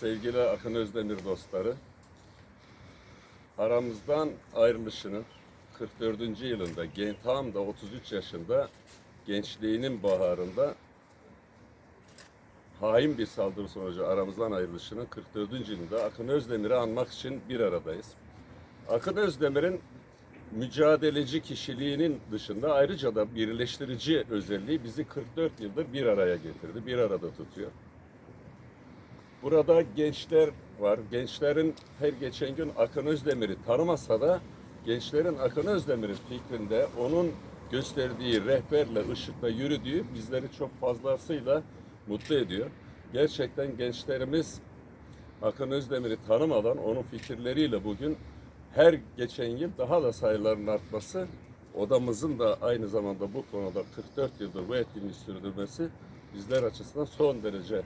sevgili Akın Özdemir dostları, aramızdan ayrılışının 44. yılında, tam da 33 yaşında gençliğinin baharında hain bir saldırı sonucu aramızdan ayrılışının 44. yılında Akın Özdemir'i anmak için bir aradayız. Akın Özdemir'in mücadeleci kişiliğinin dışında ayrıca da birleştirici özelliği bizi 44 yıldır bir araya getirdi, bir arada tutuyor. Burada gençler var. Gençlerin her geçen gün Akın Özdemir'i tanımasa da gençlerin Akın Özdemir'in fikrinde onun gösterdiği rehberle, ışıkla yürüdüğü bizleri çok fazlasıyla mutlu ediyor. Gerçekten gençlerimiz Akın Özdemir'i tanımadan onun fikirleriyle bugün her geçen yıl daha da sayıların artması, odamızın da aynı zamanda bu konuda 44 yıldır bu etkinliği sürdürmesi bizler açısından son derece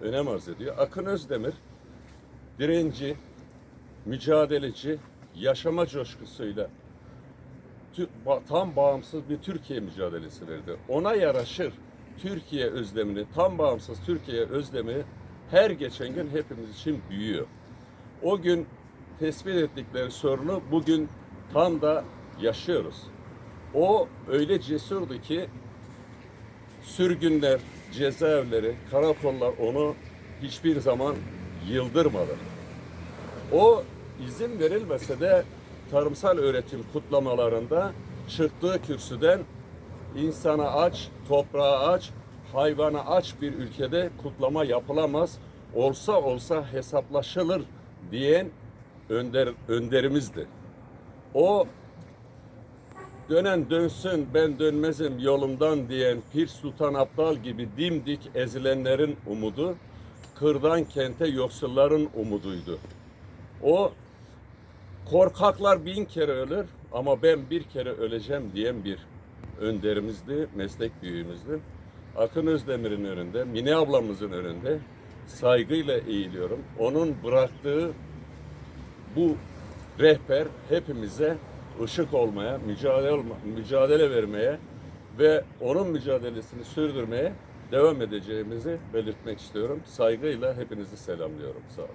önem arz ediyor. Akın Özdemir direnci, mücadeleci, yaşama coşkusuyla tam bağımsız bir Türkiye mücadelesi verdi. Ona yaraşır Türkiye özlemini, tam bağımsız Türkiye özlemi her geçen gün hepimiz için büyüyor. O gün tespit ettikleri sorunu bugün tam da yaşıyoruz. O öyle cesurdu ki sürgünler, cezaevleri, karakollar onu hiçbir zaman yıldırmadı. O izin verilmese de tarımsal öğretim kutlamalarında çıktığı kürsüden insana aç, toprağa aç, hayvana aç bir ülkede kutlama yapılamaz. Olsa olsa hesaplaşılır diyen önder, önderimizdi. O dönen dönsün ben dönmezim yolumdan diyen Pir Sultan Abdal gibi dimdik ezilenlerin umudu, kırdan kente yoksulların umuduydu. O korkaklar bin kere ölür ama ben bir kere öleceğim diyen bir önderimizdi, meslek büyüğümüzdü. Akın Özdemir'in önünde, Mine ablamızın önünde saygıyla eğiliyorum. Onun bıraktığı bu rehber hepimize ışık olmaya, mücadele olma, mücadele vermeye ve onun mücadelesini sürdürmeye devam edeceğimizi belirtmek istiyorum. Saygıyla hepinizi selamlıyorum. Sağ olun.